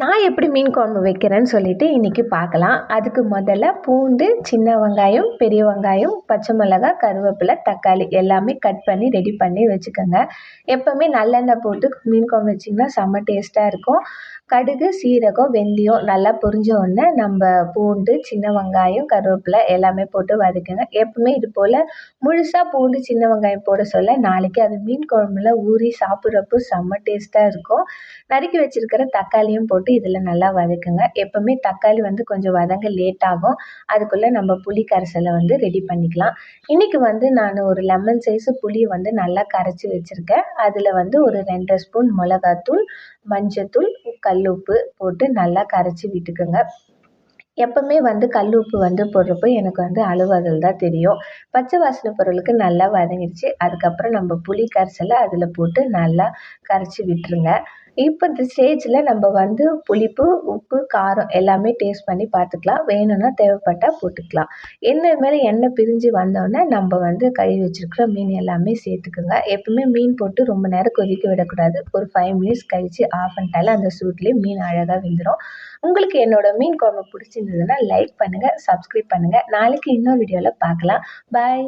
நான் எப்படி மீன் குழம்பு வைக்கிறேன்னு சொல்லிவிட்டு இன்றைக்கி பார்க்கலாம். அதுக்கு முதல்ல பூண்டு சின்ன வெங்காயம் பெரிய வெங்காயம் பச்சை மிளகாய் கருவேப்பிலை தக்காளி எல்லாமே கட் பண்ணி ரெடி பண்ணி வச்சுக்கோங்க. எப்போவுமே நல்லெண்ணெய் போட்டு மீன் குழம்பு வச்சிங்கன்னா செம்ம டேஸ்ட்டாக இருக்கும். கடுகு சீரகம் வெந்தயம் நல்லா பொரிஞ்ச உடனே நம்ம பூண்டு சின்ன வெங்காயம் கருவேப்பிலை எல்லாமே போட்டு வதக்குங்க. எப்பவுமே இது போல் முழுசாக பூண்டு சின்ன வெங்காயம் போட சொல்ல நாளைக்கு அது மீன் குழம்புல ஊறி சாப்பிட்றப்போ செம்ம டேஸ்ட்டாக இருக்கும். நறுக்கி வச்சுருக்கிற தக்காளியும் போட்டு இதில் நல்லா வதக்குங்க. எப்போவுமே தக்காளி வந்து கொஞ்சம் வதங்க லேட் ஆகும். அதுக்குள்ளே நம்ம புளி கரைசலை வந்து ரெடி பண்ணிக்கலாம். இன்றைக்கி வந்து நான் ஒரு லெமன் சைஸு புளியை வந்து நல்லா கரைச்சி வச்சுருக்கேன். அதில் வந்து ஒரு ரெண்டு ஸ்பூன் மிளகாத்தூள் மஞ்சத்தூள் கல் உப்பு போட்டு நல்லா கரைச்சி விட்டுக்குங்க. எப்போவுமே வந்து கல் உப்பு வந்து போடுறப்போ எனக்கு வந்து அழுவதல் தான் தெரியும். பச்சை வாசனை பொருளுக்கு நல்லா வதங்கிடுச்சு. அதுக்கப்புறம் நம்ம புளி கரைசலை அதில் போட்டு நல்லா கரைச்சி விட்டுருங்க. இப்போ இந்த ஸ்டேஜில் நம்ம வந்து புளிப்பு உப்பு காரம் எல்லாமே டேஸ்ட் பண்ணி பார்த்துக்கலாம். வேணும்னா தேவைப்பட்டால் போட்டுக்கலாம். எண்ணெய் மேலே எண்ணெய் பிரிஞ்சு வந்தோடனே நம்ம வந்து கழுவி வச்சுருக்கிற மீன் எல்லாமே சேர்த்துக்குங்க. எப்பவுமே மீன் போட்டு ரொம்ப நேரம் கொதிக்க விடக்கூடாது. ஒரு ஃபைவ் மினிட்ஸ் கழித்து ஆஃப் பண்ணிட்டாலே அந்த சூட்லேயே மீன் அழகாக வெந்துடும் உங்களுக்கு என்னோடய மீன் குழம்பு பிடிச்சிருந்ததுன்னா லைக் பண்ணுங்கள் சப்ஸ்கிரைப் பண்ணுங்கள் நாளைக்கு இன்னொரு வீடியோவில் பார்க்கலாம். பாய்